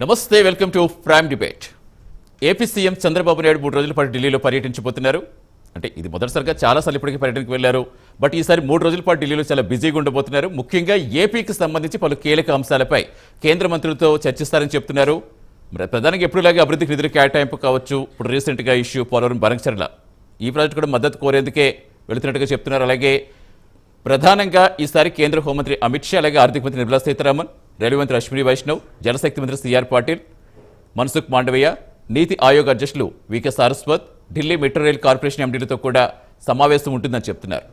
నమస్తే welcome to prime debate. AP CM Chandrababu Naidu మూడు రోజుల పాటు ఢిల్లీలో పర్యటించబోతున్నారు. అంటే ఇది మొదటిసారిగా చాలాసార్లు ఇప్పటికీ పర్యటనకు వెళ్ళారు బట్ ఈసారి మూడు రోజుల పాటు ఢిల్లీలో చాలా బిజీగా ఉండబోతున్నారు. ముఖ్యంగా ఏపీకి సంబంధించి పలు కీలక అంశాలపై కేంద్ర మంత్రులతో చర్చిస్తారని చెప్తున్నారు. మరి ప్రధానంగా ఎప్పుడులాగే అభివృద్ధికి నిధులు కేటాయింపు కావచ్చు. ఇప్పుడు రీసెంట్గా ఇష్యూ పోలవరం బరంగచర్ల ఈ ప్రాజెక్టు కూడా మద్దతు కోరేందుకే వెళుతున్నట్టుగా చెప్తున్నారు. అలాగే ప్రధానంగా ఈసారి కేంద్ర హోంమంత్రి అమిత్ షా అలాగే ఆర్థిక మంత్రి నిర్మలా సీతారామన్ రైల్వే మంత్రి అశ్విని వైష్ణవ్ జలశక్తి మంత్రి సిఆర్ పాటిల్ మన్సుఖ్ మాండవయ్య నీతి ఆయోగ్ అధ్యక్షులు VK Saraswat Delhi metro rail corporation ఎండీలతో కూడా సమావేశం ఉంటుందని చెప్తున్నారు.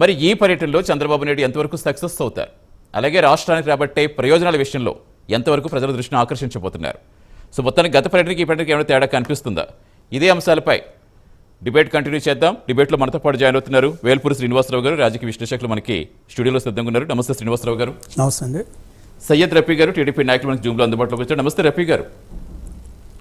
మరి ఈ పర్యటనలో చంద్రబాబు నాయుడు ఎంతవరకు సక్సెస్ అవుతారు? అలాగే రాష్ట్రానికి రాబట్టే ప్రయోజనాల విషయంలో ఎంతవరకు ప్రజల దృష్టిని ఆకర్షించబోతున్నారు? సో మొత్తానికి గత పర్యటనకి ఈ పర్యటనకి ఏమైనా తేడా కనిపిస్తుందా? ఇదే అంశాలపై డిబేట్ కంటిన్యూ చేద్దాం. డిబేట్లో మనతో పాటు జాయిన్ అవుతున్నారు వేల్పూరి శ్రీనివాసరావు గారు. రాజకీయ విశ్లేషకులు మనకి స్టూడియోలో సిద్ధంగా ఉన్నారు. నమస్తే శ్రీనివాసరావు గారు. నమస్తే అండి. సయ్యద్ రఫీ గారు టీడీపీ నాయకులు మనకి జూమ్లో అందుబాటులోకి వచ్చారు. నమస్తే రఫీ గారు.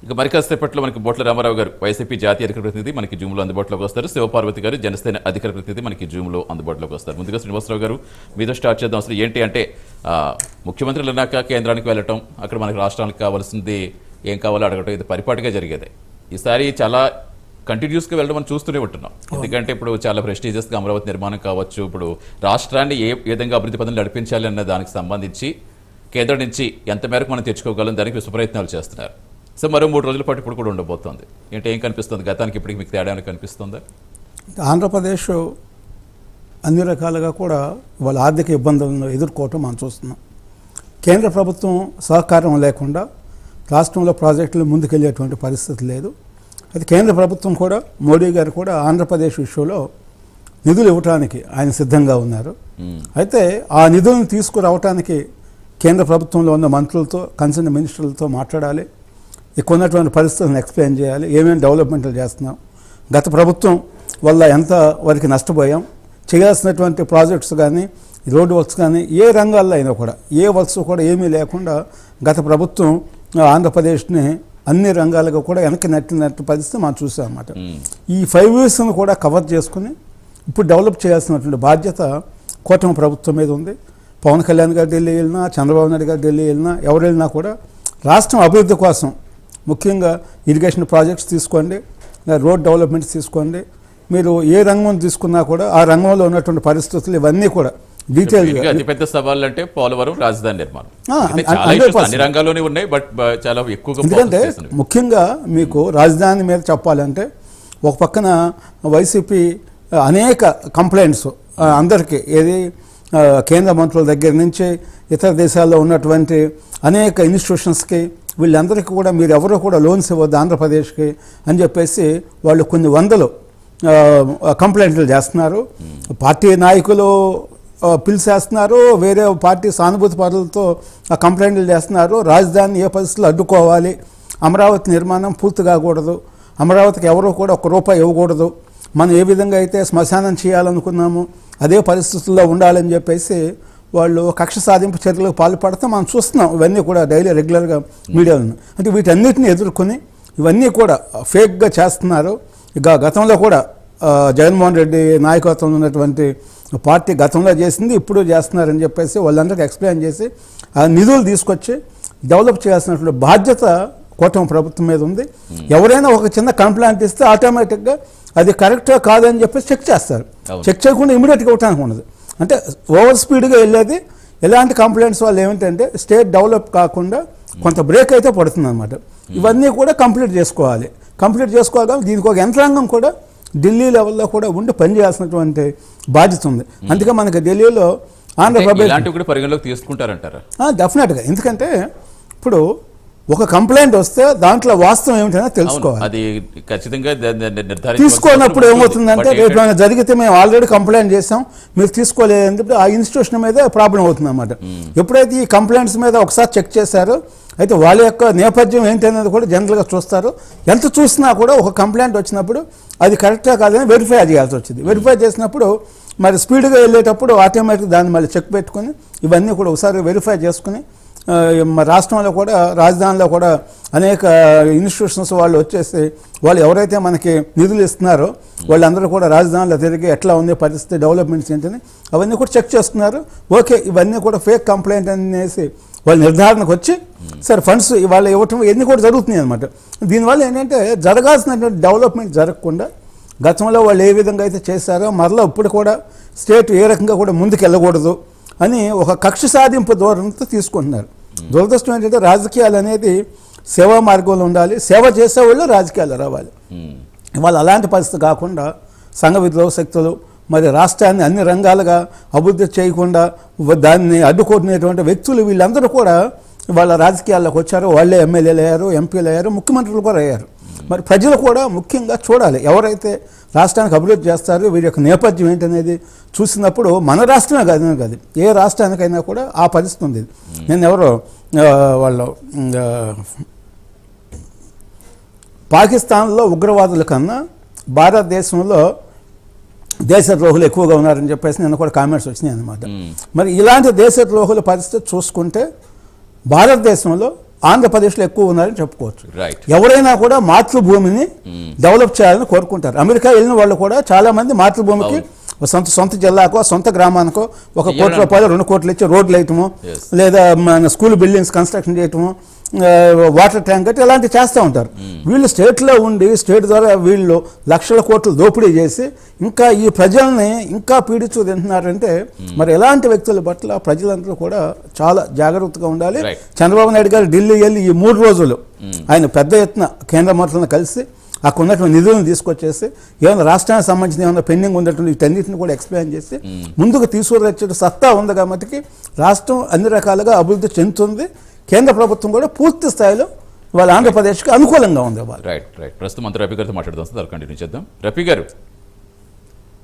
ఇక మరికాసేపట్లో మనకి బొట్ల రామారావు గారు వైసీపీ జాతీయ అధికార ప్రతినిధి మనకి జూమ్లో అందుబాటులోకి వస్తారు. శివపార్వతి గారు జనసేన అధికార ప్రతినిధి మనకి జూమ్లో అందుబాటులోకి వస్తారు. ముందుగా శ్రీనివాసరావు గారు మీతో స్టార్ట్ చేద్దాం. అసలు ఏంటి అంటే ఆ, ముఖ్యమంత్రులు అన్నాక కేంద్రానికి వెళ్ళటం అక్కడ మనకి రాష్ట్రానికి కావాల్సింది ఏం కావాలో అడగటం ఇది పరిపాటిగా జరిగేది. ఈసారి చాలా కంటిన్యూస్గా వెళ్ళడం మనం చూస్తూనే ఉంటున్నాం. ఎందుకంటే ఇప్పుడు చాలా ప్రెస్టీజియస్గా అమరావతి నిర్మాణం కావచ్చు ఇప్పుడు రాష్ట్రాన్ని ఏ విధంగా అభివృద్ధి పనులు నడిపించాలి అన్న దానికి సంబంధించి కేంద్రం నుంచి ఎంత మేరకు మనం తెచ్చుకోగలం దానికి విశ్వ ప్రయత్నాలు చేస్తున్నారు. సో మరో మూడు రోజుల పాటు ఇప్పుడు కూడా ఉండబోతోంది. ఏంటి ఏం కనిపిస్తుంది? గతానికి ఇప్పటికి మీకు తేడా కనిపిస్తుందా? ఆంధ్రప్రదేశ్ అన్ని రకాలుగా కూడా వాళ్ళ ఆర్థిక ఇబ్బందులను ఎదుర్కోవటం మనం చూస్తున్నాం. కేంద్ర ప్రభుత్వం సహకారం లేకుండా రాష్ట్రంలో ప్రాజెక్టులు ముందుకెళ్ళేటువంటి పరిస్థితి లేదు. అయితే కేంద్ర ప్రభుత్వం కూడా మోడీ గారు కూడా ఆంధ్రప్రదేశ్ విషయంలో నిధులు ఇవ్వటానికి ఆయన సిద్ధంగా ఉన్నారు. అయితే ఆ నిధులను తీసుకురావటానికి కేంద్ర ప్రభుత్వంలో ఉన్న మంత్రులతో కన్సర్న్ మినిస్టర్లతో మాట్లాడాలి. ఇక్కడ ఉన్నటువంటి పరిస్థితులను ఎక్స్ప్లెయిన్ చేయాలి. ఏమేమి డెవలప్మెంట్లు చేస్తున్నాం. గత ప్రభుత్వం వల్ల ఎంత వరకు నష్టపోయాం. చేయాల్సినటువంటి ప్రాజెక్ట్స్ కానీ రోడ్డు వర్క్స్ కానీ ఏ రంగాల్లో అయినా కూడా ఏ వర్క్స్ కూడా ఏమీ లేకుండా గత ప్రభుత్వం ఆంధ్రప్రదేశ్ని అన్ని రంగాలుగా కూడా వెనక్కి నెట్టినట్టు పరిస్థితి మనం చూసాం అన్నమాట ఈ ఫైవ్ ఇయర్స్ను కూడా కవర్ చేసుకుని ఇప్పుడు డెవలప్ చేయాల్సినటువంటి బాధ్యత కూటమి ప్రభుత్వం మీద ఉంది. పవన్ కళ్యాణ్ గారు ఢిల్లీ వెళ్ళినా చంద్రబాబు నాయుడు గారు ఢిల్లీ వెళ్ళినా ఎవరు వెళ్ళినా కూడా రాష్ట్రం అభివృద్ధి కోసం ముఖ్యంగా ఇరిగేషన్ ప్రాజెక్ట్స్ తీసుకోండి రోడ్ డెవలప్మెంట్స్ తీసుకోండి. మీరు ఏ రంగం తీసుకున్నా కూడా ఆ రంగంలో ఉన్నటువంటి పరిస్థితులు ఇవన్నీ కూడా డీటెయిల్గా అతిపెద్ద సవాళ్ళు అంటే పోలవరం రాజధాని నిర్మాణం. అన్ని రంగాల్లోనే ఉన్నాయి బట్ చాలా ఎక్కువగా ఎందుకంటే. ముఖ్యంగా మీకు రాజధాని మీద చెప్పాలంటే ఒక పక్కన వైసీపీ అనేక కంప్లైంట్స్ అందరికీ. ఏది కేంద్ర మంత్రుల దగ్గర నుంచి ఇతర దేశాల్లో ఉన్నటువంటి అనేక ఇన్స్టిట్యూషన్స్కి వీళ్ళందరికీ కూడా మీరు ఎవరో కూడా లోన్స్ ఇవ్వద్దు ఆంధ్రప్రదేశ్కి అని చెప్పేసి వాళ్ళు కొన్ని వందలు కంప్లైంట్లు చేస్తున్నారు. పార్టీ నాయకులు పిలిచేస్తున్నారు. వేరే పార్టీ సానుభూతి పరులతో ఆ కంప్లైంట్లు చేస్తున్నారు. రాజధాని ఏ పరిస్థితుల్లో అడ్డుకోవాలి? అమరావతి నిర్మాణం పూర్తి కాకూడదు. అమరావతికి ఎవరూ కూడా ఒక రూపాయి ఇవ్వకూడదు. మనం ఏ విధంగా అయితే శ్మశానం చేయాలనుకున్నామో? అదే పరిస్థితుల్లో ఉండాలని చెప్పేసి వాళ్ళు కక్ష సాధింపు చర్యలకు పాల్పడితే. మనం చూస్తున్నాం ఇవన్నీ కూడా డైలీ రెగ్యులర్గా మీడియాలో అంటే వీటన్నిటిని ఎదుర్కొని ఇవన్నీ కూడా ఫేక్గా చేస్తున్నారు. ఇక గతంలో కూడా జగన్మోహన్ రెడ్డి నాయకత్వంలో ఉన్నటువంటి పార్టీ గతంలో చేసింది ఇప్పుడు చేస్తున్నారని చెప్పేసి వాళ్ళందరికీ ఎక్స్ప్లెయిన్ చేసి ఆ నిధులు తీసుకొచ్చి డెవలప్ చేయాల్సినటువంటి బాధ్యత కూటమి ప్రభుత్వం మీద ఉంది. ఎవరైనా ఒక చిన్న కంప్లైంట్ ఇస్తే ఆటోమేటిక్గా అది కరెక్టా కాదని చెప్పేసి చెక్ చేస్తారు. చెక్ చేయకుండా ఇమీడియట్గా ఇవ్వడానికి ఉండదు. అంటే ఓవర్ స్పీడ్గా వెళ్ళేది ఎలాంటి కంప్లైంట్స్ వాళ్ళు ఏమిటంటే స్టేట్ డెవలప్ కాకుండా కొంత బ్రేక్ అయితే పడుతుంది అనమాట ఇవన్నీ కూడా కంప్లీట్ చేసుకోవాలి. కంప్లీట్ చేసుకోవాలి దీనికి ఒక యంత్రాంగం కూడా ఢిల్లీ లెవెల్లో కూడా ఉండి పనిచేయాల్సినటువంటి బాధ్యత ఉంది. అందుకే మనకి ఢిల్లీలో ఆంధ్రప్రదేశ్ పరిగణలోకి తీసుకుంటారంటారా? డెఫినెట్గా ఎందుకంటే ఇప్పుడు ఒక కంప్లైంట్ వస్తే దాంట్లో వాస్తవం ఏమిటనే తెలుసుకోవాలి. అది ఖచ్చితంగా తీసుకోనప్పుడు ఏమవుతుందంటే. రేపు జరిగితే మేము ఆల్రెడీ కంప్లైంట్ చేసాం మీరు తీసుకోలేదంటే ఆ ఇన్స్టిట్యూషన్ మీద ప్రాబ్లం అవుతుంది అనమాట ఎప్పుడైతే ఈ కంప్లైంట్స్ మీద ఒకసారి చెక్ చేశారో అయితే వాళ్ళ యొక్క నేపథ్యం ఏంటనేది కూడా జనరల్గా చూస్తారు. ఎంత చూసినా కూడా ఒక కంప్లైంట్ వచ్చినప్పుడు అది కరెక్టా కాదని వెరిఫై చేయాల్సి వచ్చింది. వెరిఫై చేసినప్పుడు మరి స్పీడ్గా వెళ్ళేటప్పుడు ఆటోమేటిక్ దాన్ని మళ్ళీ చెక్ పెట్టుకొని ఇవన్నీ కూడా ఒకసారి వెరిఫై చేసుకుని రాష్ట్రంలో కూడా రాజధానిలో కూడా అనేక ఇన్స్టిట్యూషన్స్ వాళ్ళు వచ్చేసి వాళ్ళు ఎవరైతే మనకి నిధులు ఇస్తున్నారో వాళ్ళందరూ కూడా రాజధానిలో తిరిగి ఎట్లా ఉంది పరిస్థితి డెవలప్మెంట్స్ ఏంటని అవన్నీ కూడా చెక్ చేస్తున్నారు ఓకే ఇవన్నీ కూడా ఫేక్ కంప్లైంట్ అనేసి వాళ్ళ నిర్ధారణకు వచ్చి సరే ఫండ్స్ ఇవాళ ఇవ్వటం ఇవన్నీ కూడా జరుగుతున్నాయి అనమాట దీనివల్ల ఏంటంటే జరగాల్సినటువంటి డెవలప్మెంట్ జరగకుండా గతంలో వాళ్ళు ఏ విధంగా అయితే చేశారో మరలా ఇప్పుడు కూడా స్టేట్ ఏ రకంగా కూడా ముందుకు వెళ్ళకూడదు అని ఒక కక్ష సాధింపు ధోరణితో తీసుకుంటున్నారు. దురదృష్టం ఏంటంటే రాజకీయాలు అనేది సేవా మార్గంలో ఉండాలి. సేవ చేసేవాళ్ళు రాజకీయాలు రావాలి. ఉమ్. ఇవాళ అలాంటి పరిస్థితి కాకుండా సంఘ విద్రోహ శక్తులు మరి రాష్ట్రాన్ని అన్ని రంగాలుగా అభివృద్ధి చేయకుండా దాన్ని అడ్డుకుంటున్నటువంటి వ్యక్తులు వీళ్ళందరూ కూడా వాళ్ళ రాజకీయాల్లోకి వచ్చారు. వాళ్ళే ఎమ్మెల్యేలు అయ్యారు ఎంపీలు అయ్యారు ముఖ్యమంత్రులు కూడా అయ్యారు. మరి ప్రజలు కూడా ముఖ్యంగా చూడాలి. ఎవరైతే రాష్ట్రానికి అభివృద్ధి చేస్తారో వీరి యొక్క నేపథ్యం ఏంటనేది చూసినప్పుడు మన రాష్ట్రమే కాదు కాదు. ఏ రాష్ట్రానికైనా కూడా ఆ పరిస్థితి ఉంది. నేను ఎవరో వాళ్ళు పాకిస్తాన్లో ఉగ్రవాదుల కన్నా భారతదేశంలో దేశద్రోహులు ఎక్కువగా ఉన్నారని చెప్పేసి నేను కూడా కామెంట్స్ వచ్చినాయి అనమాట మరి ఇలాంటి దేశద్రోహుల పరిస్థితి చూసుకుంటే భారతదేశంలో ఆంధ్రప్రదేశ్లో ఎక్కువ ఉన్నారని చెప్పుకోవచ్చు. ఎవరైనా కూడా మాతృభూమిని డెవలప్ చేయాలని కోరుకుంటారు. అమెరికా వెళ్ళిన వాళ్ళు కూడా చాలా మంది మాతృభూమికి సొంత సొంత జిల్లాకో సొంత గ్రామానికో ఒక కోటి రూపాయలు రెండు కోట్లు ఇచ్చి రోడ్లు వేయటము. లేదా మన స్కూల్ బిల్డింగ్స్ కన్స్ట్రక్షన్ చేయటము వాటర్ ట్యాంక్ అంటే ఇలాంటివి చేస్తూ ఉంటారు. వీళ్ళు స్టేట్లో ఉండి స్టేట్ ద్వారా వీళ్ళు లక్షల కోట్లు దోపిడీ చేసి ఇంకా ఈ ప్రజల్ని ఇంకా పీడించు తింటున్నారంటే మరి ఎలాంటి వ్యక్తుల పట్ల ప్రజలందరూ కూడా చాలా జాగ్రత్తగా ఉండాలి. చంద్రబాబు నాయుడు గారు ఢిల్లీ వెళ్ళి ఈ మూడు రోజులు ఆయన పెద్ద ఎత్తున కేంద్ర మంత్రులను కలిసి అక్కడ ఉన్నటువంటి నిధులను తీసుకొచ్చేసి ఏమైనా రాష్ట్రానికి సంబంధించిన ఏమైనా పెండింగ్ ఉన్నటువంటి వీటన్నిటిని కూడా ఎక్స్ప్లెయిన్ చేసి ముందుకు తీసుకురచ్చే సత్తా ఉంది కాబట్టి రాష్ట్రం అన్ని రకాలుగా అభివృద్ధి చెందుతుంది. కేంద్ర ప్రభుత్వం కూడా పూర్తి స్థాయిలో వాళ్ళ ఆంధ్రప్రదేశ్కి అనుకూలంగా ఉంది వాళ్ళు రైట్ రైట్ ప్రస్తుతం అంతా రఫీ గారితో మాట్లాడదాం సార్ కంటిన్యూ చేద్దాం. రఫీ గారు.